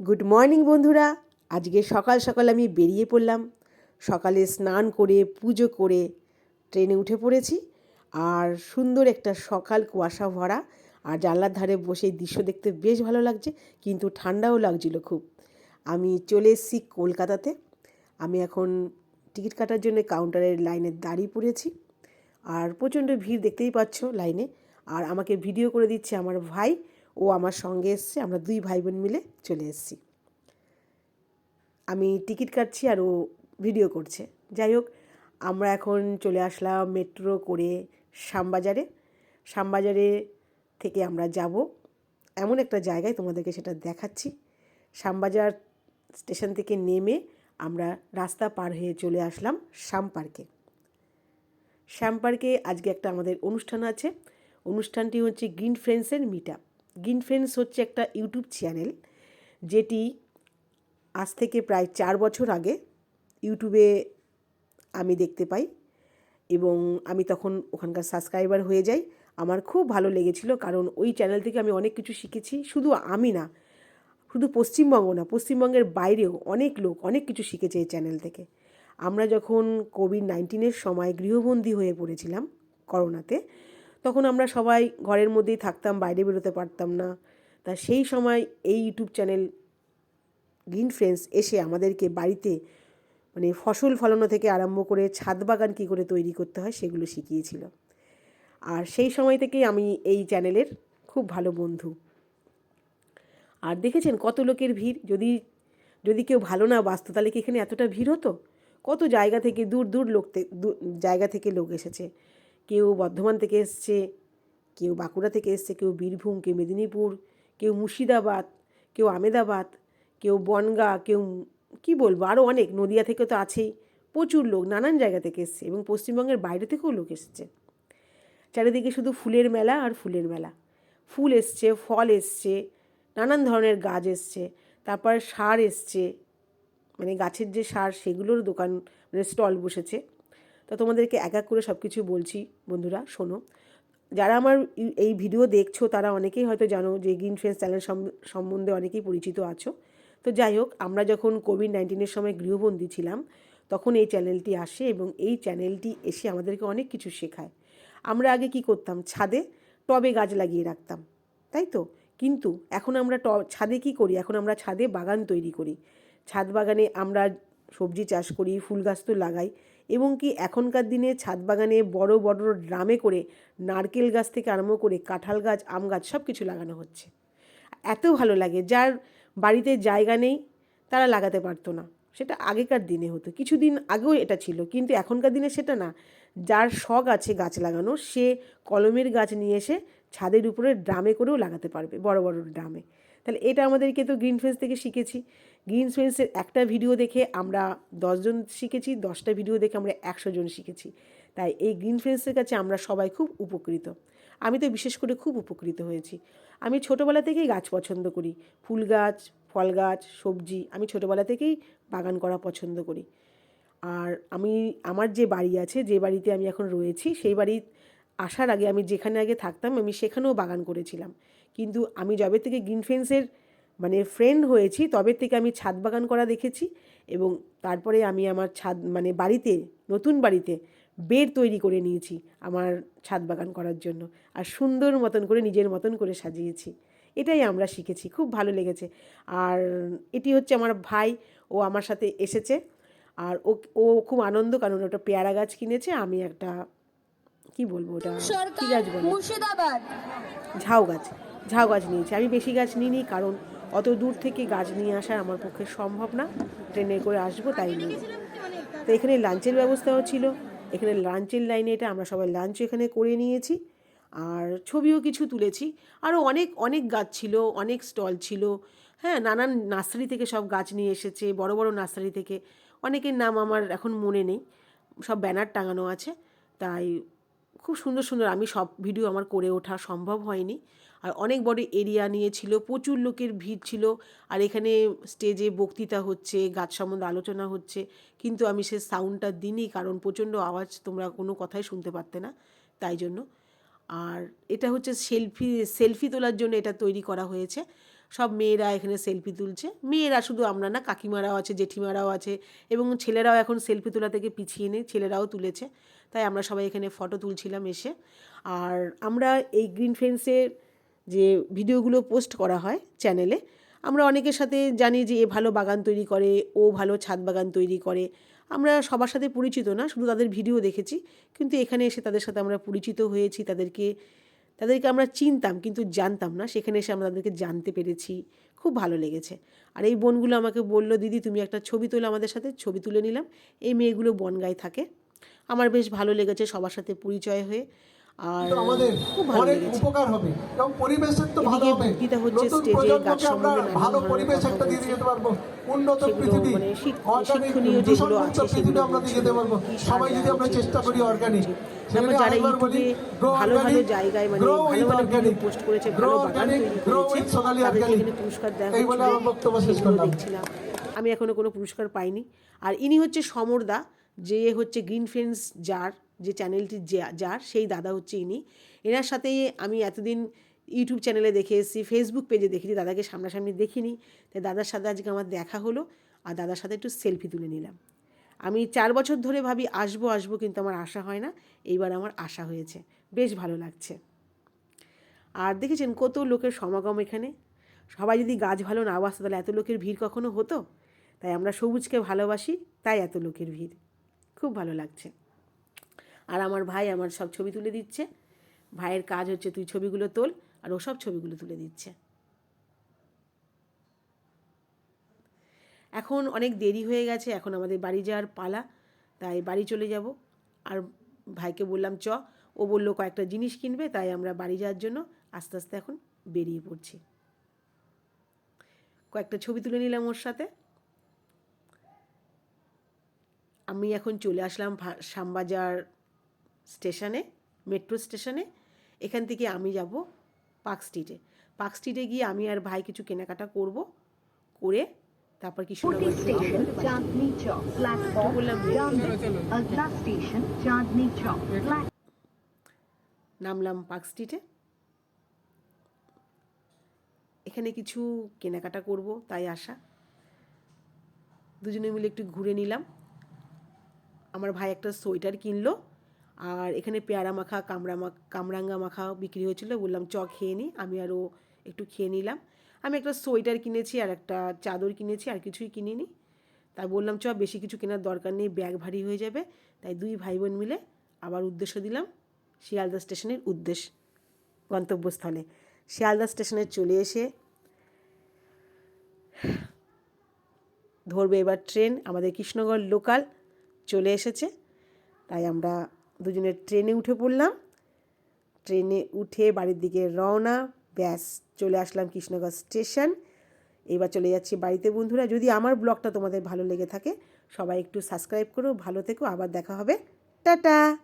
Good morning, বন্ধুরা। আজকে সকাল সকাল আমি বেরিয়ে পড়লাম। সকালে স্নান করে, পুজো করে ট্রেনে উঠে পড়েছি। আর সুন্দর একটা সকাল কুয়াশা ভরা। আর জানলার ধারে বসে দৃশ্য দেখতে বেশ ভালো লাগছে, কিন্তু ঠান্ডাও লাগছিল খুব। আমি চলে এসেছি কলকাতাতে। আমি এখন টিকিট কাটার জন্য কাউন্টারের লাইনে দাঁড়িয়ে পড়েছি। আর প্রচণ্ড ভিড় দেখতেই পাচ্ছ লাইনে। আর আমাকে ভিডিও করে দিচ্ছে আমার ভাই। ও আমার সঙ্গে এসছে, আমরা দুই ভাই বোন মিলে চলে এসেছি। আমি টিকিট কাটছি আর ও ভিডিও করছে। যাই হোক, আমরা এখন চলে আসলাম মেট্রো করে শ্যামবাজারে। শ্যামবাজারে থেকে আমরা যাব। এমন একটা জায়গায় তোমাদেরকে সেটা দেখাচ্ছি। শ্যামবাজার স্টেশন থেকে নেমে আমরা রাস্তা পার হয়ে চলে আসলাম শ্যাম পার্কে। শ্যাম পার্কে আজকে একটা আমাদের অনুষ্ঠান আছে। অনুষ্ঠানটি হচ্ছে গ্রিন ফ্রেন্ডসের মিট আপ। গ্রিন ফ্রেন্ডস হচ্ছে একটা ইউটিউব চ্যানেল যেটি আজ থেকে প্রায় চার বছর আগে ইউটিউবে আমি দেখতে পাই এবং আমি তখন ওখানকার সাবস্ক্রাইবার হয়ে যাই। আমার খুব ভালো লেগেছিল কারণ ওই চ্যানেল থেকে আমি অনেক কিছু শিখেছি। শুধু আমি না, শুধু পশ্চিমবঙ্গ না, পশ্চিমবঙ্গের বাইরেও অনেক লোক অনেক কিছু শিখেছে এই চ্যানেল থেকে। আমরা যখন কোভিড নাইন্টিনের সময় গৃহবন্দী হয়ে পড়েছিলাম করোনাতে তখন আমরা সবাই ঘরের মধ্যেই থাকতাম, বাইরে বেরোতে পারতাম না। তা সেই সময় এই ইউটিউব চ্যানেল গ্রিন ফ্রেন্ডস এসে আমাদেরকে বাড়িতে মানে ফসল ফলানো থেকে আরম্ভ করে ছাদ বাগান কী করে তৈরি করতে হয় সেগুলো শিখিয়েছিল। আর সেই সময় থেকেই আমি এই চ্যানেলের খুব ভালো বন্ধু। আর দেখেছেন কত লোকের ভিড়? যদি যদি কেউ ভালো না বাসতো তাহলে কি এখানে এতটা ভিড় হতো? কত জায়গা থেকে দূর দূর লোক জায়গা থেকে লোক এসেছে। কেউ বর্ধমান থেকে এসছে, কেউ বাঁকুড়া থেকে এসছে, কেউ বীরভূম, কেউ মেদিনীপুর, কেউ মুর্শিদাবাদ, কেউ আমেদাবাদ কেউ বনগা, কেউ কি বলব আরও অনেক, নদিয়া থেকে তো আছেই, প্রচুর লোক নানান জায়গা থেকে এসছে এবং পশ্চিমবঙ্গের বাইরে থেকেও লোক এসছে। চারিদিকে শুধু ফুলের মেলা আর ফুলের মেলা। ফুল এসছে, ফল এসছে, নানান ধরনের গাছ এসছে, তারপর সার এসছে মানে গাছের যে সার, সেগুলোর দোকান মানে স্টল বসেছে। তা তোমাদেরকে এক এক করে সব কিছু বলছি, বন্ধুরা, শোনো। যারা আমার এই ভিডিও দেখছ, তারা অনেকেই হয়তো জানো যে গ্রিন ফ্রেন্ডস চ্যানেল সম- সম্বন্ধে অনেকেই পরিচিত আছো। তো যাই হোক, আমরা যখন কোভিড নাইন্টিনের সময় গৃহবন্দী ছিলাম, তখন এই চ্যানেলটি আসে এবং এই চ্যানেলটি এসে আমাদেরকে অনেক কিছু শেখায়। আমরা আগে কি করতাম? ছাদে টবে গাছ লাগিয়ে রাখতাম, তাই তো? কিন্তু এখন আমরা ট, ছাদে কি করি? এখন আমরা ছাদে বাগান তৈরি করি। ছাদ বাগানে আমরা সবজি চাষ করি, ফুল গাছ তো লাগাই। এবং কি এখনকার দিনে ছাদ বাগানে বড় বড় ড্রামে করে নারকেল গাছ থেকে আরম্ভ করে কাঁঠাল গাছ, আম গাছ সব কিছু লাগানো হচ্ছে। এত ভালো লাগে, যার বাড়িতে জায়গা নেই তারা লাগাতে পারতো না। সেটা আগেকার দিনে হতো, কিছুদিন আগেও এটা ছিল, কিন্তু এখনকার দিনে সেটা না। যার শখ আছে গাছ লাগানো, সে কলমের গাছ নিয়ে এসে ছাদের উপরে ড্রামে করেও লাগাতে পারবে, বড় বড় ড্রামে। তাহলে এটা আমাদেরকে তো গ্রিন ফ্রেন্স থেকে শিখেছি। গ্রিন ফ্রেন্সের একটা ভিডিও দেখে আমরা দশজন শিখেছি, দশটা ভিডিও দেখে আমরা একশো জন শিখেছি। তাই এই গ্রিন ফ্রেন্সের কাছে আমরা সবাই খুব উপকৃত। আমি তো বিশেষ করে খুব উপকৃত হয়েছি। আমি ছোটোবেলা থেকেই গাছ পছন্দ করি। ফুল গাছ, ফল গাছ, সবজি আমি ছোটোবেলা থেকেই বাগান করা পছন্দ করি। আর আমি, আমার যে বাড়ি আছে, যে বাড়িতে আমি এখন রয়েছি, সেই বাড়ি আসার আগে আমি যেখানে আগে থাকতাম, আমি সেখানেও বাগান করেছিলাম। কিন্তু আমি যবে থেকে গ্রিন ফেন্সের মানে ফ্রেন্ড হয়েছি, তবে থেকে আমি ছাদ বাগান করা দেখেছি এবং তারপরে আমি আমার ছাদ মানে বাড়িতে, নতুন বাড়িতে বেড তৈরি করে নিয়েছি আমার ছাদ বাগান করার জন্য। আর সুন্দর মতন করে, নিজের মতন করে সাজিয়েছি। এটাই আমরা শিখেছি, খুব ভালো লেগেছে। আর এটি হচ্ছে আমার ভাই, ও আমার সাথে এসেছে। আর ও ও খুব আনন্দ, কারণ ওটা পেয়ারা গাছ কিনেছে, আমি একটা কি বলব ওটা? কি গাছ বলে? মুর্শিদাবাদ। ঝাউ গাছ ঝাউ গাছ নিয়েছি। আমি বেশি গাছ নিইনি কারণ অত দূর থেকে গাছ নিয়ে আসা আমার পক্ষে সম্ভব না। ট্রেনে করে আসব তাই নিয়ে। তো এখানে লাঞ্চের ব্যবস্থাও ছিল। এখানে লাঞ্চের লাইনে এটা আমরা সবাই লাঞ্চ এখানে করে নিয়েছি। আর ছবিও কিছু তুলেছি। আরও অনেক অনেক গাছ ছিল অনেক স্টল ছিল। হ্যাঁ নানান নার্সারি থেকে সব গাছ নিয়ে এসেছে বড় বড় নার্সারি থেকে। অনেকের নাম আমার এখন মনে নেই। সব ব্যানার টাঙানো আছে তাই খুব সুন্দর সুন্দর। আমি সব ভিডিও আমার করে ওঠা সম্ভব হয়নি। আর অনেক বড় এরিয়া নিয়েছিল প্রচুর লোকের ভিড় ছিল। আর এখানে স্টেজে বক্তৃতা হচ্ছে, গাছ সম্বন্ধে আলোচনা হচ্ছে। কিন্তু আমি সে সাউন্ডটা দিইনি, কারণ প্রচণ্ড আওয়াজ, তোমরা কোনো কথাই শুনতে পারতে না, তাই জন্য। আর এটা হচ্ছে সেলফি সেলফি তোলার জন্য এটা তৈরি করা হয়েছে। সব মেয়েরা এখানে সেলফি তুলছে। মেয়েরা শুধু আমরা না, কাকিমারাও আছে, জেঠিমারাও আছে, এবং ছেলেরাও এখন সেলফি তোলা থেকে পিছিয়ে নেই, ছেলেরাও তুলেছে। তাই আমরা সবাই এখানে ফটো তুলছিলাম এসে। আর আমরা এই গ্রিন ফ্রেন্ডসের যে ভিডিওগুলো পোস্ট করা হয় চ্যানেলে আমরা অনেকের সাথে জানি যে এ ভালো বাগান তৈরি করে, ও ভালো ছাদ বাগান তৈরি করে। আমরা সবার সাথে পরিচিত না, শুধু তাদের ভিডিও দেখেছি। কিন্তু এখানে এসে তাদের সাথে আমরা পরিচিত হয়েছি, তাদেরকে তাদেরকে আমরা চিনতাম কিন্তু জানতাম না। সেখানে এসে আমরা তাদেরকে জানতে পেরেছি। খুব ভালো লেগেছে। আর এই বোনগুলো আমাকে বলল, দিদি, তুমি একটা ছবি তোলো আমাদের সাথে। ছবি তুলে নিলাম। এই মেয়েগুলো বনগায় থাকে। আমার বেশ ভালো লেগেছে সবার সাথে পরিচয় হয়ে। আর আমাদের খুব ভালো লেগেছে। এদিকে বক্তৃতা হচ্ছে স্টেজে, গাছ সম্বন্ধে সেগুলো মানে শিক্ষণীয় যেগুলো আছে সেগুলো তারপর যারা ইউটিউবে ভালো ভালো জায়গায় মানে ভালো ভালো ভিডিও পোস্ট করেছে ভালো বাগান তৈরি করেছে তাদেরকে এখানে পুরস্কার দেওয়া সেগুলো দেখছিলাম। আমি এখনও কোনো পুরস্কার পাইনি। আর ইনি হচ্ছে সমরদা। যে হচ্ছে গ্রিন ফ্রেন্ডস যার, যে চ্যানেলটি যার, সেই দাদা হচ্ছে ইনি। এনার সাথে আমি এতদিন ইউটিউব চ্যানেলে দেখে এসেছি ফেসবুক পেজে দেখেছি, দাদাকে সামনাসামনি দেখিনি। তাই দাদার সাথে আজকে আমার দেখা হলো আর দাদার সাথে একটু সেলফি তুলে নিলাম। আমি চার বছর ধরে ভাবি আসব আসব কিন্তু আমার আশা হয় না। এইবার আমার আশা হয়েছে। বেশ ভালো লাগছে। আর দেখেছেন কত লোকের সমাগম এখানে? সবাই যদি গাছ ভালো না বাসতো, তাহলে এত লোকের ভিড় কখনো হতো? তাই আমরা সবুজকে ভালোবাসি, তাই এত লোকের ভিড়। খুব ভালো লাগছে। আর আমার ভাই আমার সব ছবি তুলে দিচ্ছে। ভাইয়ের কাজ হচ্ছে তুই ছবিগুলো তোল, আর ও সব ছবিগুলো তুলে দিচ্ছে। এখন অনেক দেরি হয়ে গেছে, এখন আমাদের বাড়ি যাওয়ার পালা, তাই বাড়ি চলে যাব। আর ভাইকে বললাম, চ। ও বলল, কয়েকটা জিনিস কিনবে, তাই আমরা বাড়ি যাওয়ার জন্য আস্তে আস্তে এখন বেরিয়ে পড়ছি। কয়েকটা ছবি তুলে নিলাম ওর সাথে। আমি এখন চলে আসলাম শ্যামবাজার স্টেশনে মেট্রো স্টেশনে। এখান থেকে আমি যাব পার্ক স্ট্রিটে। পার্ক স্ট্রিটে গিয়ে আমি আর ভাই কিছু কেনাকাটা করব করে তারপর কি নামলাম পার্ক স্ট্রিটে। এখানে কিছু কেনাকাটা করব তাই আশা। দুজনে মিলে একটু ঘুরে নিলাম। আমার ভাই একটা সোয়েটার কিনলো, আর এখানে পেয়ারা মাখা, কামড়া মাখা কামরাঙ্গা মাখা বিক্রি হয়েছিল। বললাম, চ, খেয়ে নিই আমি আরও একটু খেয়ে নিলাম। আমি একটা সোয়েটার কিনেছি আর একটা চাদর কিনেছি, আর কিছুই কিনিনি। তাই বললাম, চ, বেশি কিছু কেনার দরকার নেই, ব্যাগ ভারী হয়ে যাবে। তাই দুই ভাই বোন মিলে আবার উদ্দেশ্য দিলাম, শিয়ালদা স্টেশনের উদ্দেশ্য গন্তব্যস্থলে। শিয়ালদা স্টেশনে চলে এসে ধরবে এবার ট্রেন, আমাদের কৃষ্ণগড় লোকাল। চলে এসেছে। তাই আমরা দুজনে ট্রেনে উঠে পড়লাম। ট্রেনে উঠে বাড়ির দিকে রওনা। ব্যাস, চলে আসলাম কৃষ্ণগঞ্জ স্টেশন। এবার চলে যাচ্ছি বাড়িতে। বন্ধুরা, যদি আমার ব্লগটা তোমাদের ভালো লেগে থাকে, সবাই একটু সাবস্ক্রাইব করো, ভালো থেকো। আবার দেখা হবে। টাটা!